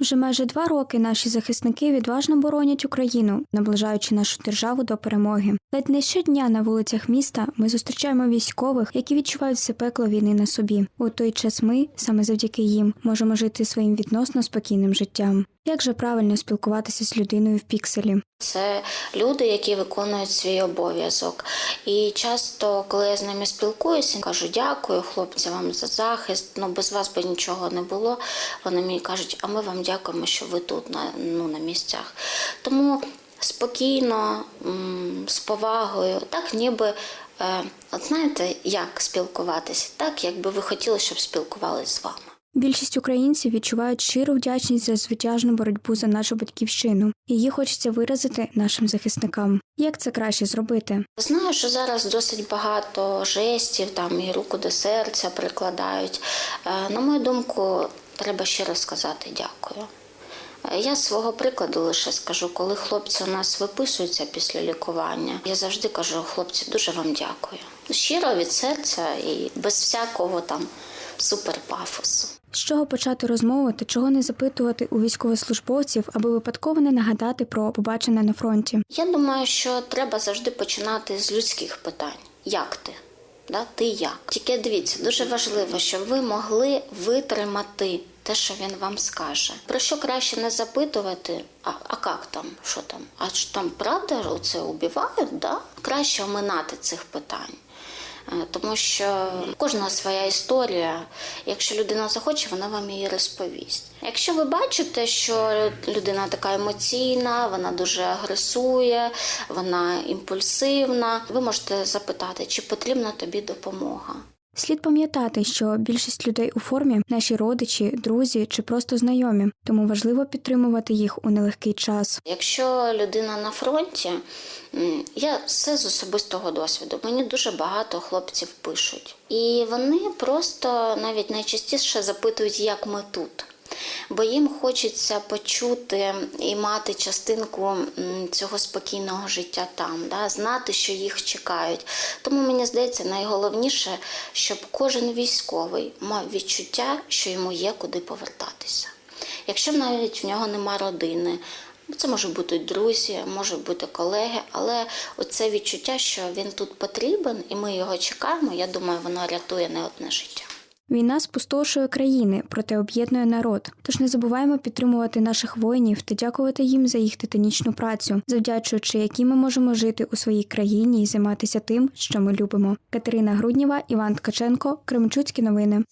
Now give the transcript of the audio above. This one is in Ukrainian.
Вже майже два роки наші захисники відважно боронять Україну, наближаючи нашу державу до перемоги. Ледь не щодня на вулицях міста ми зустрічаємо військових, які відчувають все пекло війни на собі. У той час ми, саме завдяки їм, можемо жити своїм відносно спокійним життям. Як же правильно спілкуватися з людиною в пікселі? Це люди, які виконують свій обов'язок. І часто, коли я з ними спілкуюся, кажу дякую, хлопці, вам за захист. Ну без вас би нічого не було. Вони мені кажуть, а ми вам дякуємо, що ви тут на, ну, на місцях. Тому спокійно, з повагою, так ніби. е, От знаєте, як спілкуватися? Так, якби ви хотіли, щоб спілкувалися з вами. Більшість українців відчувають щиру вдячність за звитяжну боротьбу за нашу батьківщину. Її хочеться виразити нашим захисникам. Як це краще зробити? Знаю, що зараз досить багато жестів, там і руку до серця прикладають. Е, На мою думку, треба раз сказати дякую. Е, Я свого прикладу лише скажу, коли хлопці у нас виписуються після лікування, я завжди кажу, хлопці, дуже вам дякую. Щиро від серця і без всякого там суперпафосу. З чого почати розмову та чого не запитувати у військовослужбовців, аби випадково не нагадати про побачене на фронті? Я думаю, що треба завжди починати з людських питань. Як ти? Да? Ти як? Тільки дивіться, дуже важливо, щоб ви могли витримати те, що він вам скаже. Про що краще не запитувати, а, а як там, що там? А що там правда оце убивають? Да? Краще оминати цих питань. Е, Тому що кожна своя історія. Якщо людина захоче, вона вам її розповість. Якщо ви бачите, що людина така емоційна, вона дуже агресує, вона імпульсивна, ви можете запитати, чи потрібна тобі допомога. Слід пам'ятати, що більшість людей у формі наші родичі, друзі чи просто знайомі, тому важливо підтримувати їх у нелегкий час. Якщо людина на фронті, я все з особистого досвіду. Мені дуже багато хлопців пишуть, і вони просто навіть найчастіше запитують, як ми тут. Бо їм хочеться почути і мати частинку цього спокійного життя там, да? знати, що їх чекають. Тому мені здається, найголовніше, щоб кожен військовий мав відчуття, що йому є куди повертатися. Якщо навіть в нього нема родини, це можуть бути друзі, можуть бути колеги, але оце відчуття, що він тут потрібен і ми його чекаємо, я думаю, воно рятує не одне життя. Війна спустошує країни, проте об'єднує народ. Тож не забуваємо підтримувати наших воїнів та дякувати їм за їх титанічну працю, завдячуючи якій ми можемо жити у своїй країні і займатися тим, що ми любимо. Катерина Грудніва, Іван Ткаченко, Кременчуцькі новини.